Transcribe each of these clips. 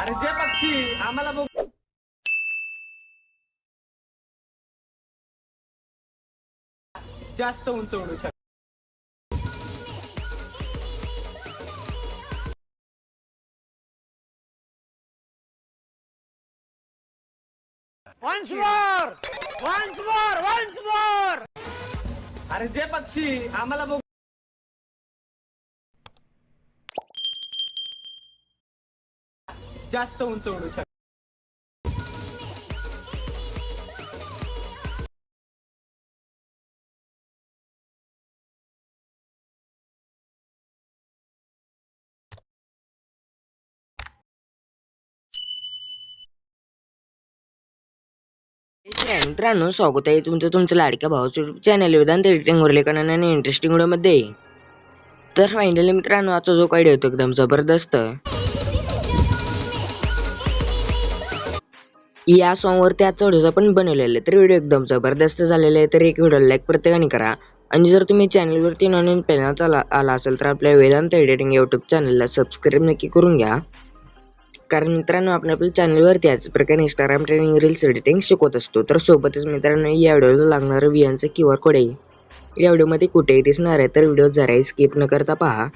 अरे जे पक्षी आम्हाला बघ जास्त उंच उडू शकत Once more! Once more! Once more! अरे जे पक्षी आम्हाला बघ जास्त उंच उडू शकत. मित्रांनो स्वागत आहे तुमचं तुमचं लाडक्या भावाचं युट्यूब चॅनल वेदांत एडिटिंग एका आणि इंटरेस्टिंग व्हिडिओमध्ये तर फायनली मित्रांनो आजचा जो काही होतो एकदम जबरदस्त. या सॉन्गवरती आजचा व्हिडिओ पण बनवलेला आहे तर व्हिडिओ एकदम जबरदस्त झालेला आहे तर एक व्हिडिओ लाईक प्रत्येकाने करा. आणि जर तुम्ही चॅनलवरती नॉन पहिल्यांदाच आला आला असेल तर आपल्या वेदांत एडिटिंग यूट्यूब चॅनलला सबस्क्राईब नक्की करून घ्या. कारण मित्रांनो आपण आपल्या चॅनलवरती याच प्रकारे इंस्टाग्राम ट्रेनिंग रील्स एडिटिंग शिकवत असतो. तर सोबतच मित्रांनो या व्हिडिओला लागणारं वियांचं क्यू आर कोड आहे. या व्हिडिओमध्ये कुठेही दिसणार आहे तर व्हिडिओ जराही स्किप न करता पहा.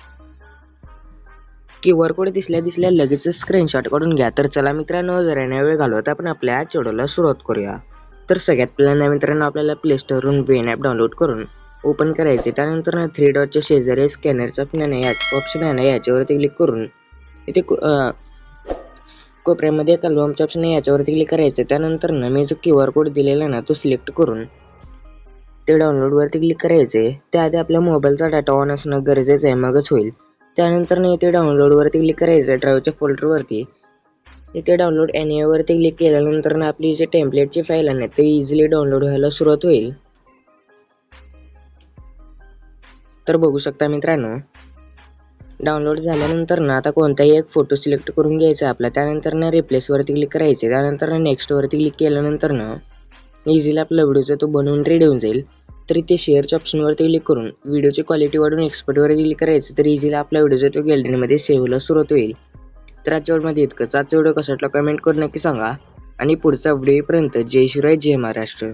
क्यू आर कोड दिसल्या दिसल्या लगेच स्क्रीनशॉट काढून घ्या. तर चला मित्रांनो जर नाही वेळ घालवत आपण आपल्या आजच्या सुरुवात करूया. तर सगळ्यात पहिल्यांदा मित्रांनो आपल्याला प्ले स्टोरवरून वेन ॲप डाउनलोड करून ओपन करायचे त्यानंतर थ्री डॉटच्या शेजारी स्कॅनरचा ऑप्शन आहे ऑप्शन आहे ना याच्यावरती क्लिक करून इथे कु- कोपऱ्यामध्ये एक अल्बमचा ऑप्शन आहे याच्यावरती क्लिक करायचं त्यानंतर ना मी जो क्यू आर कोड दिलेला आहे ना तो सिलेक्ट करून ते डाउनलोडवरती क्लिक करायचे त्याआधी आपल्या मोबाईलचा डाटा ऑन असणं गरजेचं आहे मगच होईल. त्यानंतर ना इथे डाउनलोडवरती क्लिक करायचं ड्राईव्हच्या फोल्डरवरती इथे डाउनलोड वरती क्लिक केल्यानंतर ना आपली जे टेम्पलेटची फाईल आहे ते इझिली डाउनलोड व्हायला सुरुवात होईल. तर बघू शकता मित्रांनो डाउनलोड झाल्यानंतर ना आता कोणताही एक फोटो सिलेक्ट करून घ्यायचा आपला. त्यानंतर ना रिप्लेसवरती क्लिक करायचे त्यानंतर ना नेक्स्टवरती क्लिक केल्यानंतर ना इझिली आपला व्हिडिओचा तो बनवून रेडी होऊन जाईल. तर ते शेअरच्या ऑप्शनवरती क्लिक करून व्हिडिओची क्वालिटी वाढून एक्सपर्टवर क्लिक करायचं तर इझिली आपला व्हिडिओचा तो गॅलरीमध्ये सेव्ह व्हायला सुरुवात होईल. तर आजच्या व्हिडिओमध्ये इतकंच. आजचा व्हिडिओ कसा वाटला कमेंट करून नक्की सांगा. आणि पुढचा व्हिडिओपर्यंत जय शिवराय जय महाराष्ट्र.